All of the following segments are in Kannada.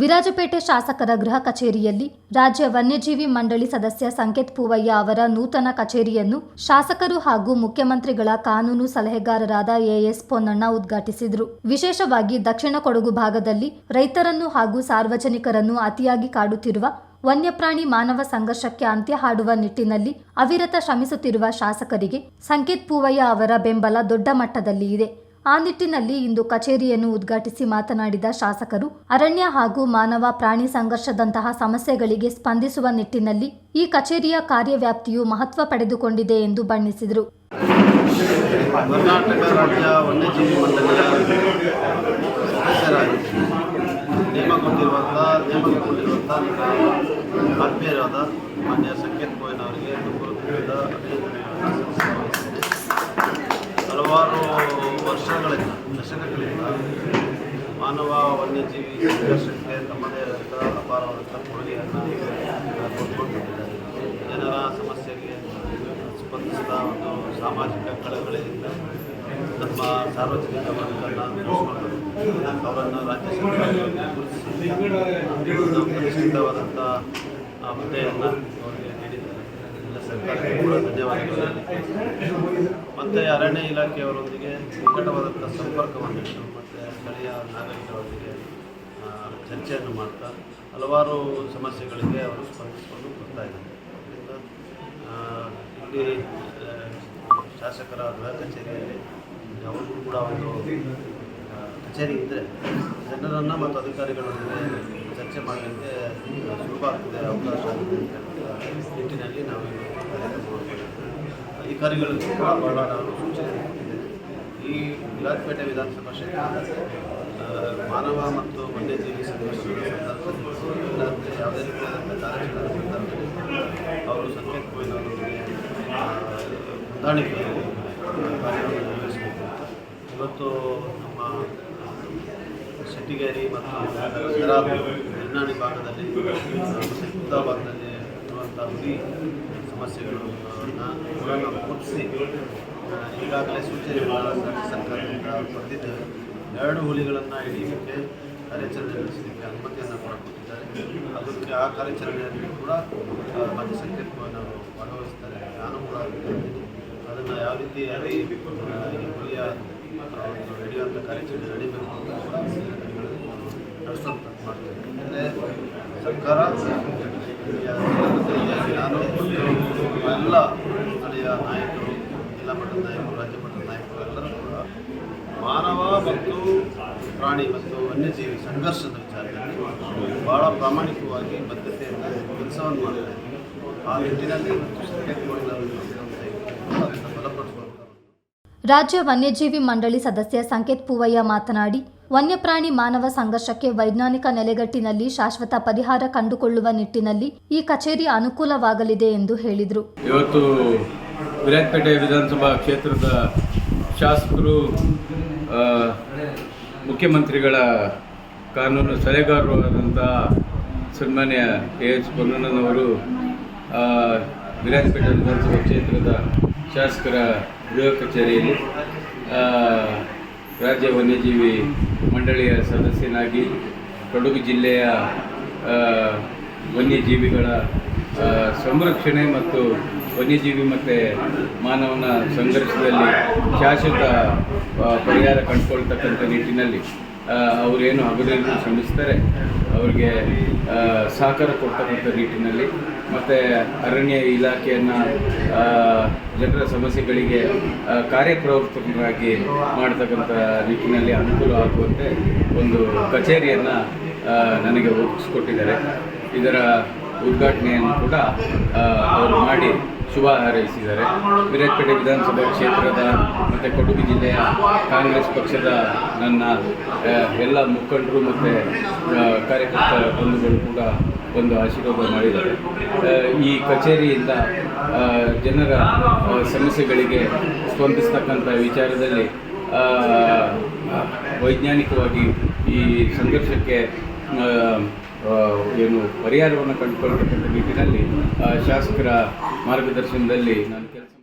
ವಿರಾಜಪೇಟೆ ಶಾಸಕರ ಗೃಹ ಕಚೇರಿಯಲ್ಲಿ ರಾಜ್ಯ ವನ್ಯಜೀವಿ ಮಂಡಳಿ ಸದಸ್ಯ ಸಂಕೇತ್ ಪೂವಯ್ಯ ಅವರ ನೂತನ ಕಚೇರಿಯನ್ನು ಶಾಸಕರು ಹಾಗೂ ಮುಖ್ಯಮಂತ್ರಿಗಳ ಕಾನೂನು ಸಲಹೆಗಾರರಾದ ಎಎಸ್ ಪೊನ್ನಣ್ಣ ಉದ್ಘಾಟಿಸಿದರು. ವಿಶೇಷವಾಗಿ ದಕ್ಷಿಣ ಕೊಡಗು ಭಾಗದಲ್ಲಿ ರೈತರನ್ನು ಹಾಗೂ ಸಾರ್ವಜನಿಕರನ್ನು ಅತಿಯಾಗಿ ಕಾಡುತ್ತಿರುವ ವನ್ಯಪ್ರಾಣಿ ಮಾನವ ಸಂಘರ್ಷಕ್ಕೆ ಅಂತ್ಯ ಹಾಡುವ ನಿಟ್ಟಿನಲ್ಲಿ ಅವಿರತ ಶ್ರಮಿಸುತ್ತಿರುವ ಶಾಸಕರಿಗೆ ಸಂಕೇತ್ ಪೂವಯ್ಯ ಅವರ ಬೆಂಬಲ ದೊಡ್ಡ ಮಟ್ಟದಲ್ಲಿ ಇದೆ. ಆ ನಿಟ್ಟಿನಲ್ಲಿ ಇಂದು ಕಚೇರಿಯನ್ನು ಉದ್ಘಾಟಿಸಿ ಮಾತನಾಡಿದ ಶಾಸಕರು, ಅರಣ್ಯ ಹಾಗೂ ಮಾನವ ಪ್ರಾಣಿ ಸಂಘರ್ಷದಂತಹ ಸಮಸ್ಯೆಗಳಿಗೆ ಸ್ಪಂದಿಸುವ ನಿಟ್ಟಿನಲ್ಲಿ ಈ ಕಚೇರಿಯ ಕಾರ್ಯವ್ಯಾಪ್ತಿಯು ಮಹತ್ವ ಪಡೆದುಕೊಂಡಿದೆ ಎಂದು ಬಣ್ಣಿಸಿದರು. ಹಲವಾರು ವರ್ಷಗಳಿಂದ, ದಶಕಗಳಿಂದ ಮಾನವ ವನ್ಯಜೀವಿ ಸಂಘರ್ಷಕ್ಕೆ ತಮ್ಮದೇ ಆದಂಥ ಅಪಾರವಾದಂಥ ಕೊಡುಗೆಯನ್ನು ಕೊಟ್ಕೊಂಡಿದ್ದಾರೆ ಜನರ ಸಮಸ್ಯೆಗೆ ಸ್ಪಂದಿಸಿದ ಒಂದು ಸಾಮಾಜಿಕ ಕಳಕಳಿಯಿಂದ ನಮ್ಮ ಸಾರ್ವಜನಿಕ ಅವರನ್ನು ರಾಜ್ಯ ಸರ್ಕಾರ ಗುರುತಿಸಿ ಪ್ರತಿಷ್ಠಿತವಾದಂಥ ಹುದ್ದೆಯನ್ನು ಅವರಿಗೆ ನೀಡಿದ್ದಾರೆ ಎಲ್ಲ ಸರ್ಕಾರಕ್ಕೆ ಕೂಡ ಧನ್ಯವಾದಗಳು ಹೇಳಲಿಕ್ಕೆ ಮತ್ತು ಅರಣ್ಯ ಇಲಾಖೆಯವರೊಂದಿಗೆ ನಿಕಟವಾದಂಥ ಸಂಪರ್ಕವನ್ನು ಮತ್ತು ಸ್ಥಳೀಯ ನಾಗರಿಕರೊಂದಿಗೆ ಚರ್ಚೆಯನ್ನು ಮಾಡ್ತಾ ಹಲವಾರು ಸಮಸ್ಯೆಗಳಿಗೆ ಅವರು ಸ್ಪಂದಿಸಿಕೊಂಡು ಬರ್ತಾ ಇದ್ದಾರೆ. ಇಲ್ಲಿ ಶಾಸಕರ ಗೃಹ ಕಚೇರಿಯಲ್ಲಿ ಯಾವಾಗಲೂ ಕೂಡ ಒಂದು ಕಚೇರಿ ಇದ್ದರೆ ಜನರನ್ನು ಮತ್ತು ಅಧಿಕಾರಿಗಳೊಂದಿಗೆ ಚರ್ಚೆ ಮಾಡಲಿಕ್ಕೆ ಸುಲಭ ಆಗ್ತದೆ, ಅವಕಾಶ ಆಗ್ತದೆ ಅಂತ ನಿಟ್ಟಿನಲ್ಲಿ ನಾವು ಕೂಡ ಬಹಳ ನಾನು ಸೂಚನೆ ಈ ವಿರಾಜಪೇಟೆ ವಿಧಾನಸಭಾ ಕ್ಷೇತ್ರ ಮಾನವ ಮತ್ತು ವನ್ಯಜೀವಿ ಸಂಘರ್ಷಗಳ ಸಂದರ್ಭದಲ್ಲಿ ಯಾವುದೇ ರೀತಿಯಾದಂಥ ಕಾರ್ಯಕ್ರಮದ ಸಂದರ್ಭದಲ್ಲಿ ಅವರು ಸಂಕೇತ ಗೋಯಿನವರೊಂದಿಗೆ ಅವರೊಂದಿಗೆ ಹೊಂದಾಣಿಕೆಯಲ್ಲಿ ಕಾರ್ಯವನ್ನು ನಿರ್ವಹಿಸಬೇಕು ಇವತ್ತು ನಮ್ಮ ಶೆಟ್ಟಿಗೇರಿ ಮತ್ತು ಹೆಣ್ಣಾಣಿ ಭಾಗದಲ್ಲಿ ಭಾಗದಲ್ಲಿ ಇರುವಂಥ ಹುಲಿ ಗುರುತಿಸಿ ಆ, ಈಗಾಗಲೇ ಸೂಚನೆ ಸರ್ಕಾರದಿಂದ ಪಡೆದಿದ್ದೇವೆ ಎರಡು ಹುಲಿಗಳನ್ನು ಹಿಡಿಯಲಿಕ್ಕೆ ಕಾರ್ಯಾಚರಣೆ ನಡೆಸಲಿಕ್ಕೆ ಅನುಮತಿಯನ್ನು ಕೊಡಬೇಕಿದ್ದಾರೆ ಅದಕ್ಕೆ ಆ ಕಾರ್ಯಾಚರಣೆಯಲ್ಲಿ ಕೂಡ ಮಾನ್ಯ ಸಂಕೇತವನ್ನು ಭಾಗವಹಿಸ್ತಾರೆ ನಾನು ಕೂಡ. ಅದನ್ನು ಯಾವ ರೀತಿ ಹುಲಿಯ ಹಿಡಿಯುವಂಥ ಕಾರ್ಯಾಚರಣೆ ನಡೀಬೇಕು ಅಂತ ಕೂಡ ಸರ್ಕಾರ ಎಲ್ಲ ಸ್ಥಳೀಯ ನಾಯಕರು, ಜಿಲ್ಲಾ ಮಟ್ಟದ ನಾಯಕರು, ರಾಜ್ಯ ಮಟ್ಟದ ನಾಯಕರು ಎಲ್ಲರೂ ಕೂಡ ಮಾನವ ಮತ್ತು ಪ್ರಾಣಿ ಮತ್ತು ವನ್ಯಜೀವಿ ಸಂಘರ್ಷದ ವಿಚಾರದಲ್ಲಿ ಭಾಳ ಪ್ರಾಮಾಣಿಕವಾಗಿ ಬದ್ಧತೆಯಿಂದ ಕೆಲಸವನ್ನು ಮಾಡಿದೆ ಆ ನಿಟ್ಟಿನಲ್ಲಿ ಬಲಪಡಿಸುವಂಥ ರಾಜ್ಯ ವನ್ಯಜೀವಿ ಮಂಡಳಿ ಸದಸ್ಯ ಸಂಕೇತ್ ಪೂವಯ್ಯ ಮಾತನಾಡಿ ವನ್ಯಪ್ರಾಣಿ ಮಾನವ ಸಂಘರ್ಷಕ್ಕೆ ವೈಜ್ಞಾನಿಕ ನೆಲೆಗಟ್ಟಿನಲ್ಲಿ ಶಾಶ್ವತ ಪರಿಹಾರ ಕಂಡುಕೊಳ್ಳುವ ನಿಟ್ಟಿನಲ್ಲಿ ಈ ಕಚೇರಿ ಅನುಕೂಲವಾಗಲಿದೆ ಎಂದು ಹೇಳಿದರು. ಇವತ್ತು ವಿರಾಜಪೇಟೆ ವಿಧಾನಸಭಾ ಕ್ಷೇತ್ರದ ಶಾಸಕರು ಮುಖ್ಯಮಂತ್ರಿಗಳ ಕಾನೂನು ಸಲಹೆಗಾರರು ಆದಂಥ ಸನ್ಮಾನ್ಯ ಕೆ ಎಚ್ ಪೊನ್ನಣ್ಣನವರು ವಿರಾಜಪೇಟೆ ವಿಧಾನಸಭಾ ಕ್ಷೇತ್ರದ ಶಾಸಕರ ಗೃಹ ಕಚೇರಿಯಲ್ಲಿ ರಾಜ್ಯ ವನ್ಯಜೀವಿ ಮಂಡಳಿಯ ಸದಸ್ಯನಾಗಿ ಕೊಡಗು ಜಿಲ್ಲೆಯ ವನ್ಯಜೀವಿಗಳ ಸಂರಕ್ಷಣೆ ಮತ್ತು ವನ್ಯಜೀವಿ ಮತ್ತು ಮಾನವನ ಸಂಘರ್ಷದಲ್ಲಿ ಶಾಶ್ವತ ಪರಿಹಾರ ಕಂಡುಕೊಳ್ತಕ್ಕಂಥ ನಿಟ್ಟಿನಲ್ಲಿ ಅವರೇನು ಅಭಿನಂದನೆ ಶ್ರಮಿಸ್ತಾರೆ ಅವರಿಗೆ ಸಹಕಾರ ಕೊಡ್ತಕ್ಕಂಥ ನಿಟ್ಟಿನಲ್ಲಿ. ಮತ್ತು ಅರಣ್ಯ ಇಲಾಖೆಯನ್ನು ಜನರ ಸಮಸ್ಯೆಗಳಿಗೆ ಕಾರ್ಯಪ್ರವರ್ತಕರಾಗಿ ಮಾಡ್ತಕ್ಕಂಥ ನಿಟ್ಟಿನಲ್ಲಿ ಅನುಕೂಲ ಆಗುವಂತೆ ಒಂದು ಕಚೇರಿಯನ್ನು ನನಗೆ ಒಪ್ಪಿಸ್ಕೊಟ್ಟಿದ್ದಾರೆ. ಇದರ ಉದ್ಘಾಟನೆಯನ್ನು ಕೂಡ ಅವರು ಮಾಡಿ ಶುಭ ಹಾರೈಸಿದ್ದಾರೆ ವಿರಾಟ್ಪೇಟೆ ವಿಧಾನಸಭಾ ಕ್ಷೇತ್ರದ ಮತ್ತು ಕೊಡಗು ಜಿಲ್ಲೆಯ ಕಾಂಗ್ರೆಸ್ ಪಕ್ಷದ ನನ್ನ ಎಲ್ಲ ಮುಖಂಡರು ಮತ್ತು ಕಾರ್ಯಕರ್ತ ಬಂಧುಗಳು ಕೂಡ ಒಂದು ಆಶೀರ್ವಾದ ಮಾಡಿದ್ದಾರೆ. ಈ ಕಚೇರಿಯಿಂದ ಜನರ ಸಮಸ್ಯೆಗಳಿಗೆ ಸ್ಪಂದಿಸ್ತಕ್ಕಂಥ ವಿಚಾರದಲ್ಲಿ ವೈಜ್ಞಾನಿಕವಾಗಿ ಈ ಸಂಘರ್ಷಕ್ಕೆ ಏನು ಪರಿಹಾರವನ್ನು ಕಂಡುಕೊಳ್ತಕ್ಕಂಥ ನಿಟ್ಟಿನಲ್ಲಿ ಶಾಸಕರ ಮಾರ್ಗದರ್ಶನದಲ್ಲಿ ನಾನು ಕೆಲಸ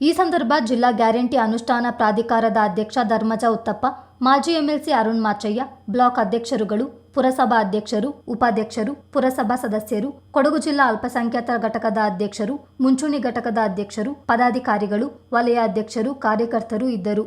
ಈ ಸಂದರ್ಭ ಜಿಲ್ಲಾ ಗ್ಯಾರಂಟಿ ಅನುಷ್ಠಾನ ಪ್ರಾಧಿಕಾರದ ಅಧ್ಯಕ್ಷ ಧರ್ಮಜ ಉತ್ತಪ್ಪ, ಮಾಜಿ ಎಂಎಲ್ಸಿ ಅರುಣ್ ಮಾಚಯ್ಯ, ಬ್ಲಾಕ್ ಅಧ್ಯಕ್ಷರುಗಳು, ಪುರಸಭಾ ಅಧ್ಯಕ್ಷರು, ಉಪಾಧ್ಯಕ್ಷರು, ಪುರಸಭಾ ಸದಸ್ಯರು, ಕೊಡಗು ಜಿಲ್ಲಾ ಅಲ್ಪಸಂಖ್ಯಾತರ ಘಟಕದ ಅಧ್ಯಕ್ಷರು, ಮುಂಚೂಣಿ ಘಟಕದ ಅಧ್ಯಕ್ಷರು, ಪದಾಧಿಕಾರಿಗಳು, ವಲಯ ಅಧ್ಯಕ್ಷರು, ಕಾರ್ಯಕರ್ತರು ಇದ್ದರು.